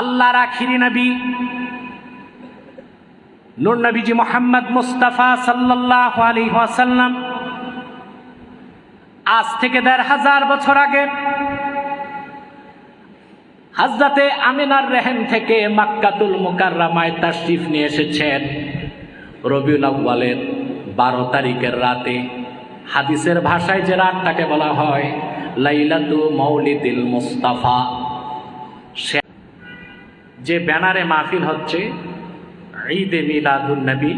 আল্লাহর আখিরি নবী। নূর নবীজি মোহাম্মদ মুস্তাফা সাল্লাহ আলী ওয়াসাল্লাম। আজ থেকে দেড় হাজার বছর আগে হাজরাতে আমিনার রেহেন থেকে মাক্কাতুল মুকাররামায় তাশরিফ নিয়ে এসেছেন। রবিউল আউ্বালের বারো তারিখের রাতে। হাদিসের ভাষায় যে রাতটাকে বলা হয়, লাইলাতু মৌলিদিল মুস্তাফা। সে যে ব্যানারে মাহফিল হচ্ছে, ঈদে মিলাদুন নবী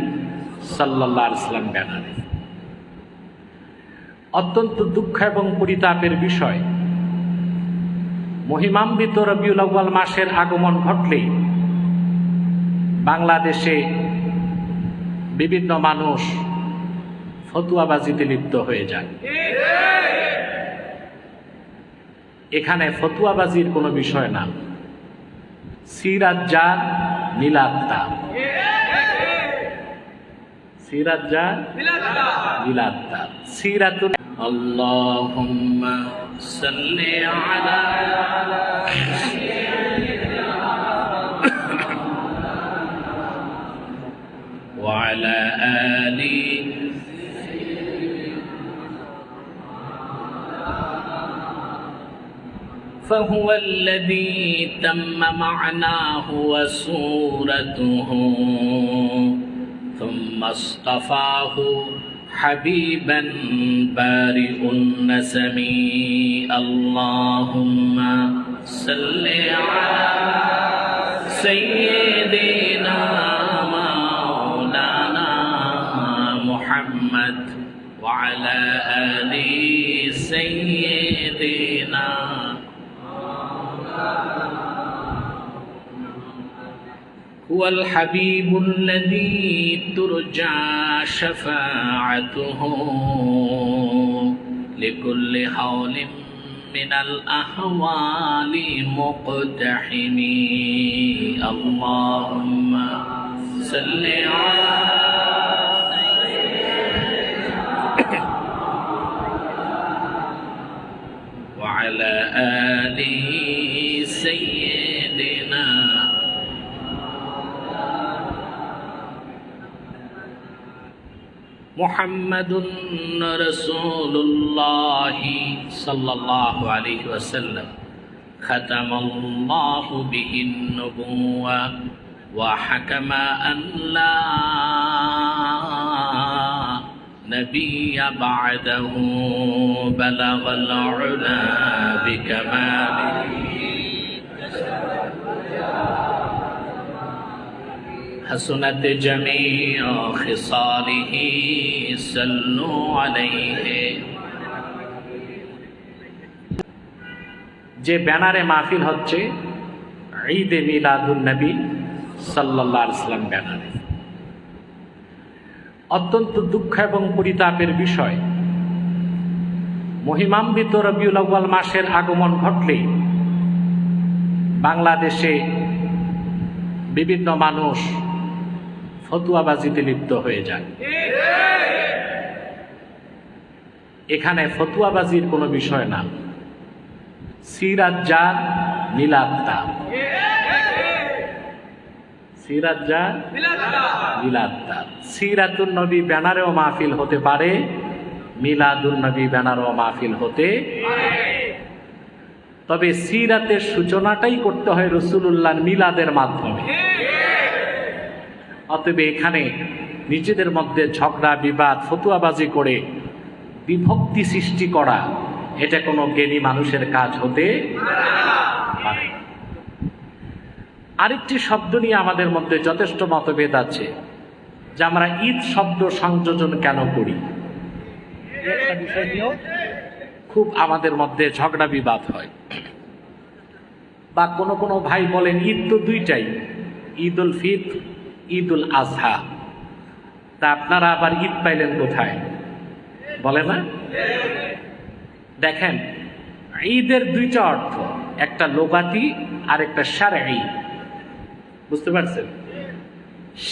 সাল্লাল্লাহু আলাইহি সাল্লাম ব্যানারে। অত্যন্ত দুঃখ এবং পরিতাপের বিষয় মহিমাম্বিত রবিউল আউ্বাল মাসের আগমন ঘটলেই বাংলাদেশে বিভিন্ন মানুষ ফতুয়াবাজিতে লিপ্ত হয়ে যায়। এখানে ফতুয়াবাজির কোনো বিষয় না। সিরাত যা নীলাত্তা সিরাত যা নীলাত্তা সিরাতুল আল্লাহুম্মা সাল্লি আলা وعلى آل فهو الذي تم معناه وسورته ثم اصطفاه حبيبا بارئ النسم اللهم صل على سيدنا مولانا محمد وعلى آل سيدنا هو الحبيب الذي ترجى شفاعته لكل حول من الأهوال مقتحم. اللهم صل على وعلى آل سيدنا محمد رسول الله صلى الله عليه وسلم ختم الله به النبوة وحكم أن لا نبي بعده بلغ العلا بكماله حسنت جميع خصاله صلوا عليه যে ব্যানারে মাহফিল হচ্ছে ঈদে মিলাদুন নবী সাল্লাল্লাহু আলাইহি সাল্লাম ব্যানারে অত্যন্ত দুঃখ এবং পরিতাপের বিষয় মহিমাম্বিত রবিউল আউ্বাল মাসের আগমন ঘটলেই বাংলাদেশে বিভিন্ন মানুষ ফতুয়াবাজিতে লিপ্ত হয়ে যায় এখানে ফতুয়াবাজির কোনো বিষয় না। সিরাত যা নীলাত্তা সিরাত যা নীলাত্তা সিরাতুল নবী ব্যানারেও মাহফিল হতে পারে মিলাদুল নবী ব্যানারও মাহফিল হতে তবে সিরাতের সূচনাটাই করতে হয় রসুল্লাহ মিলাদের মাধ্যমে। অতএব এখানে নিজেদের মধ্যে ঝগড়া, বিবাদ, ফতুয়াবাজি করে বিভক্তি সৃষ্টি করা, এটা কোনো জ্ঞানী মানুষের কাজ হতে পারে আরেকটি শব্দ নিয়ে আমাদের মধ্যে যথেষ্ট মতভেদ আছে, যে আমরা ঈদ শব্দ সংযোজন কেন করি? খুব আমাদের মধ্যে ঝগড়া, বিবাদ হয়। বা কোনো কোনো ভাই বলেন, ঈদ তো দুইটাই ঈদ উল ফিতর ঈদ উল আজহা। তা আপনারা আবার ঈদ পাইলেন কোথায়? বলে না? দেখেন, ঈদের দুইটা অর্থ, একটা লোগাতি আর একটা সারাই বুঝতে পারছেন?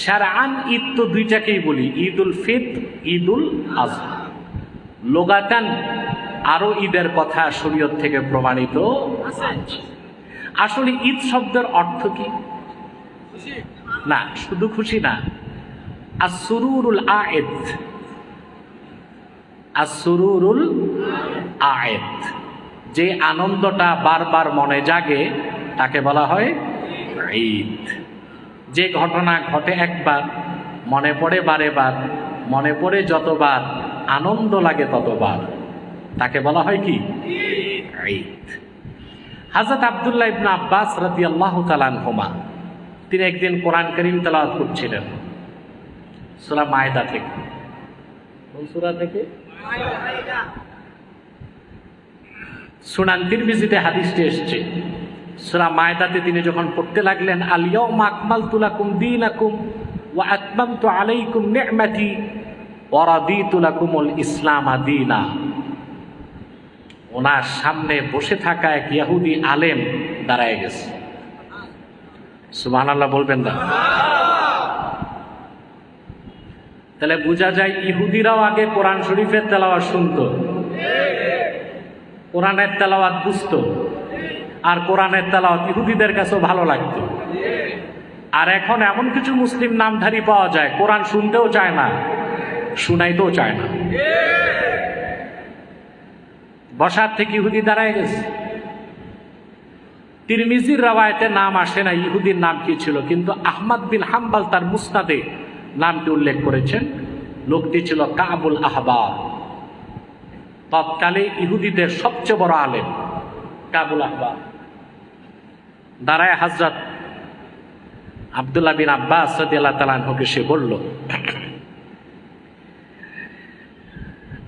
সারান ঈদ তো দুইটাকেই বলি ঈদ উল ফিতর ঈদ উল আজহা। লোগাতান আরও ঈদের কথা শরীয়ত থেকে প্রমাণিত আসলে ঈদ শব্দের অর্থ কি? না, শুধু খুশি না। আর সুরুরুল আয়েদ। আর সুরুরুল আয়েদ। যে আনন্দটা বারবার মনে জাগে, তাকে বলা হয় ঈদ। যে ঘটনা ঘটে একবার, মনে পড়ে বারে বার, মনে পড়ে যতবার, আনন্দ লাগে ততবার, তাকে বলা হয় কি? ঈদ। হাজরত আবদুল্লাহ ইবনা আব্বাস রাদি আল্লাহ তালানহুমা তিনি একদিন কোরআন করিম তেলাওয়াত করছিলেন। সুরা মায়দা থেকে। কোন সুরা থেকে? হাদিসটি এসছে। সুরা মায়দাতে তিনি যখন পড়তে লাগলেন আলিয়াউমা আকমালতু লাকুম দীনাকুম ওয়া আতমামতু আলাইকুম নি'মাতি ওয়া রাদিতু লাকুমুল ইসলাম দীনা। ওনার সামনে বসে থাকা এক ইয়াহুদি আলেম দাঁড়ায় গেছে। সুবহানাল্লাহ বলবেন না। তাহলে বোঝা যায় ইহুদিরাও আগে কোরআন শরীফের তেলাওয়াত শুনতো। কোরআনের তেলাওয়াত বুঝতো। আর কোরআনের তেলাওয়াত ইহুদিদের কাছেও ভালো লাগতো। আর এখন এমন কিছু মুসলিম নামধারী পাওয়া যায়, কোরআন শুনতেও চায় না, শুনাইতেও চায় না। বসার থেকে ইহুদি দাঁড়ায় গেছে। তিরমিজির রাওয়ায়তে নাম আসে না ইহুদির নাম কি ছিল কিন্তু আহমদ বিন হাম্বাল তার মুস্তাদে নামটি উল্লেখ করেছেন লোকটি ছিল কাবুল আহবার তৎকালে ইহুদিদের সবচেয়ে বড় আলেম কাবুল আহবার দাঁড়ায় হাজরত আবদুল্লাহ বিন আব্বাস রাদিয়াল্লাহু তাআলা আনহুকে সে বলল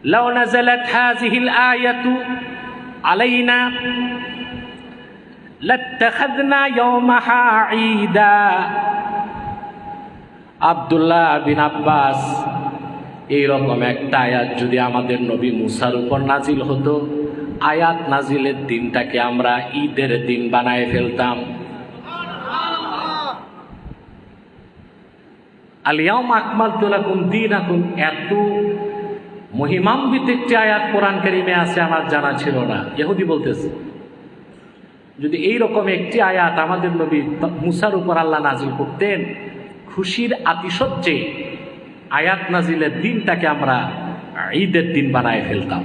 لو نزلت هذه الآية علينا لاتخذنا يومها عيدا আবদুল্লাহ বিন আব্বাস, এইরকম একটা আয়াত যদি আমাদের নবী মুসার উপর নাজিল হতো, আয়াত নাজিলের দিনটাকে আমরা ঈদের দিন বানায় ফেলতাম। আলিয়াম আকমাল তোলাকুম দিন আকুম এত মহিমাম্বিত একটি আয়াত কোরআন কারিমে আছে, আমার জানা ছিল না। ইহুদি বলতেছে যদি এই রকম একটি আয়াত আমাদের নবী মুসার উপর আল্লাহ নাজিল করতেন খুশির আতিশয্যে আয়াত নাজিলের দিনটাকে আমরা ঈদের দিন বানায় ফেলতাম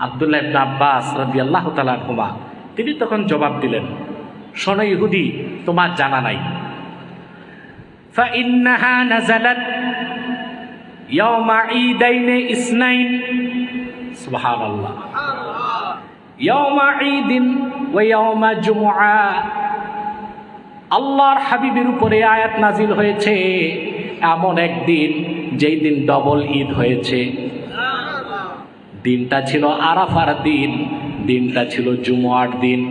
আবদুল্লাহ ইবনে আব্বাস রাদিয়াল্লাহু তাআলা হুমা তিনি তখন জবাব দিলেন শোনো ইহুদি তোমার জানা নাই فإنها نزلت يوم عيدين اثنين سبحان الله আল্লাহর হাবিবের উপরে আয়াত নাজিল হয়েছে, এমন একদিন যেই দিন ডবল ঈদ হয়েছে। দিনটা ছিল আরাফার দিন, দিনটা ছিল জুমুয়ার দিন।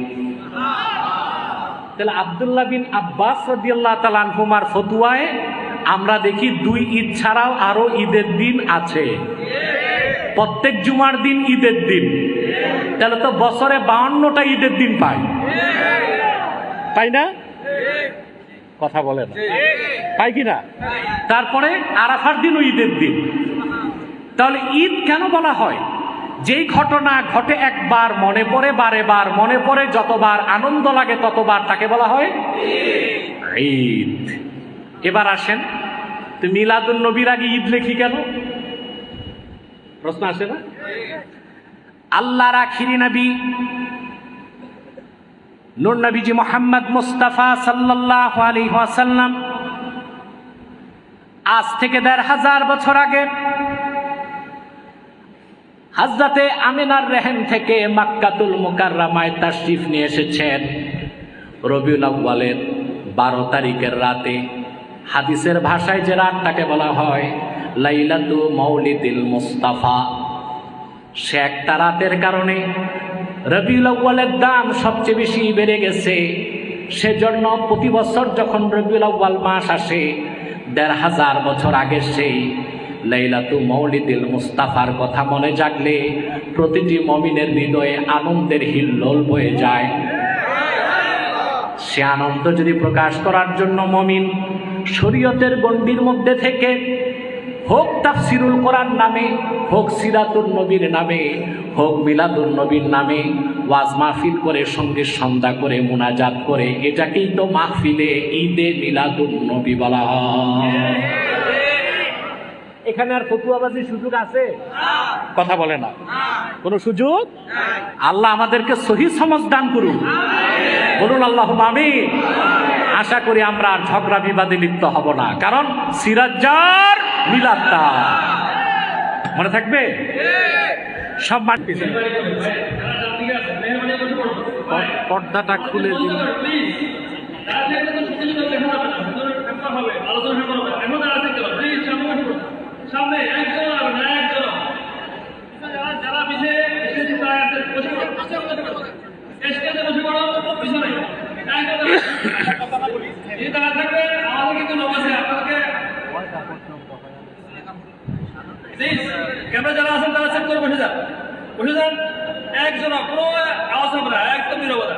তাহলে আবদুল্লাহ বিন আব্বাস রদিয়াল্লাহ তালানহুমার ফতুয়ায় আমরা দেখি দুই ঈদ ছাড়াও আরও ঈদের দিন আছে। প্রত্যেক জুমার দিন ঈদের দিন। তাহলে তো বছরে বাউন্নটা ঈদের দিন পাই তাই না? কথা বলে না। পাই কি না? তারপরে আরাফার দিনও ঈদের দিন। তাহলে ঈদ কেন বলা হয়? যেই ঘটনা ঘটে একবার মনে পড়ে, বারে বার মনে পড়ে, যতবার আনন্দ লাগে ততবার তাকে বলা হয় ঈদ। এবার আসেন, তো মিলাদুল নবীর আগে ঈদ লেখি কেন? প্রশ্ন আসে না? আল্লাহর আখিরি নবী, নূর নবীজি মোহাম্মদ মুস্তাফা সাল্লাল্লাহু আলাইহি ওয়াসাল্লাম আজ থেকে দেড় হাজার বছর আগে হাজরাতে আমিনার রেহেম থেকে মাক্কাতুল মুকাররামায় তাশরিফ নিয়ে এসেছেন। রবিউল আউ্বালের বারো তারিখের রাতে হাদিসের ভাষায় যে রাতটাকে বলা হয় লাইলাতু মৌলিদিল মুস্তাফা। সে একটা রাতের কারণে রবিউল আউ্বালের দাম সবচেয়ে বেশি বেড়ে গেছে। সেজন্য প্রতি বছর যখন রবিউল আউ্বাল মাস আসে, দেড় হাজার বছর আগে সেই লাইলাতু মৌলিদিল মুস্তাফার কথা মনে জাগলে প্রতিটি মমিনের হৃদয়ে আনন্দের হিল্লোল বয়ে যায়। সে আনন্দ যদি প্রকাশ করার জন্য মমিন শরীয়তের গণ্ডির মধ্যে থেকে হোক তাফসিরুল কোরআন নামে, হোক সিরাতুল নবীর নামে, হোক মিলাদুল নবীর নামে, ওয়াজ মাহফিল করে সঙ্গে সন্ধ্যা করে, মোনাজাত করে, এটাকেই তো মাহফিলে ঈদে মিলাদুন নবী বলা এখানে আর ফতুয়াবাজির সুযোগ আছে? কথা বলে না। কোনো সুযোগ? আল্লাহ আমাদেরকে সহি সমাজ দান করুন। বলুন আল্লাহ আমি আশা করি আমরা ঝগড়া বিবাদে লিপ্ত হব না। কারণ সিরাজ্জার মনে থাকবে? সব মাঠ পর্দাটা খুলে দিন। থাকবে প্লিজ ক্যামেরা যারা আছেন তারা চেক করে বসে যান। বসে যান, একজন কোনো আওয়াজ হবে না একদম নিরবতা